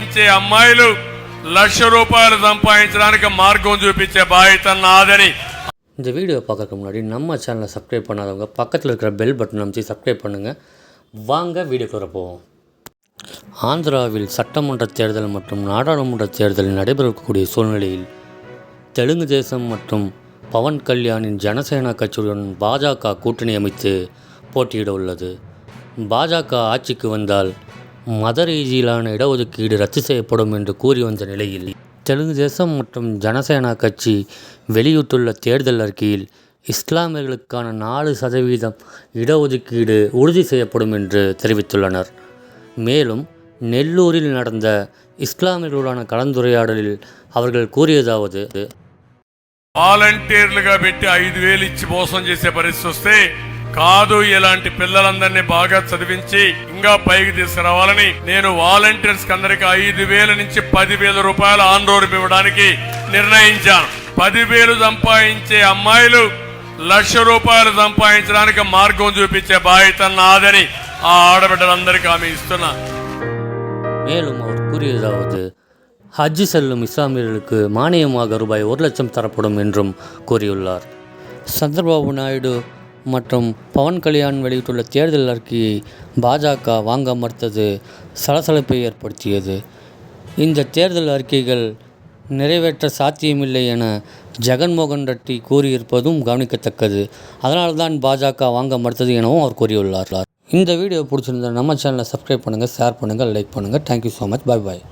ఇచ్చే అమ్మాయిలు లక్ష రూపాయలు సంపాదించడానికి మార్గం చూపించే బాధ్యత నాదని இந்த வீடியோ பார்க்கறதுக்கு முன்னாடி நம்ம சேனலை சப்ஸ்கிரைப் பண்ணாதவங்க பக்கத்தில் இருக்கிற பெல் பட்டன் அமைச்சு சப்ஸ்கிரைப் பண்ணுங்கள் வாங்க வீடியோக்குள்ள போவோம் ஆந்திராவில் சட்டமன்ற தேர்தல் மற்றும் நாடாளுமன்ற தேர்தல் நடைபெறக்கூடிய சூழ்நிலையில் தெலுங்கு தேசம் மற்றும் பவன் கல்யாணின் ஜனசேனா கட்சியுடன் பாஜக கூட்டணி அமைத்து போட்டியிட உள்ளது பாஜக ஆட்சிக்கு வந்தால் மத ரீதியிலான இடஒதுக்கீடு ரத்து செய்யப்படும் என்று கூறி வந்த நிலையில் தெலுங்கு தேசம் மற்றும் ஜனசேனா கட்சி வெளியிட்டுள்ள தேர்தல் அறிக்கையில் இஸ்லாமியர்களுக்கான நாலு சதவீதம் இடஒதுக்கீடு உறுதி செய்யப்படும் என்று தெரிவித்துள்ளனர் மேலும் நெல்லூரில் நடந்த இஸ்லாமியர்களுடான கலந்துரையாடலில் அவர்கள் கூறியதாவது వాలంటీర్లుగా పెట్టి ఐదు వేలు ఇచ్చి మోసం చేసే పరిస్థితి వస్తే కాదు ఇలాంటి పిల్లలందరినీ బాగా చదివించి ఇంకా పైకి తీసుకురావాలని నేను వాలంటీర్స్ అందరికి ఐదు వేల నుంచి పదివేల రూపాయలు ఆన్ రోడ్ ఇవ్వడానికి నిర్ణయించాను పదివేలు సంపాదించే అమ్మాయిలు లక్ష రూపాయలు సంపాదించడానికి మార్గం చూపించే బాధ్యత నాదని ఆ ఆడబిడ్డలందరికీ ఆమె ఇస్తున్నా மேலும் அவர் கூறியதாவது ஹஜ் செல்லும் இஸ்லாமியர்களுக்கு மானியமாக ரூபாய் ஒரு லட்சம் தரப்படும் என்றும் கூறியுள்ளார் சந்திரபாபு நாயுடு மற்றும் பவன் கல்யாண் வெளியிட்டுள்ள தேர்தல் அறிக்கையை பாஜக வாங்க மறுத்தது சலசலப்பை ஏற்படுத்தியது. இந்த தேர்தல் அறிக்கைகள் நிறைவேற்ற சாத்தியமில்லை என ஜெகன்மோகன் ரெட்டி கூறியிருப்பதும் கவனிக்கத்தக்கது. அதனால்தான் பாஜக வாங்க மறுத்தது எனவும் அவர் கூறியுள்ளார். இந்த வீடியோ பிடிச்சிருந்தா நம்ம சேனலை சப்ஸ்கிரைப் பண்ணுங்கள் ஷேர் பண்ணுங்கள் லைக் பண்ணுங்கள் thank you so much bye bye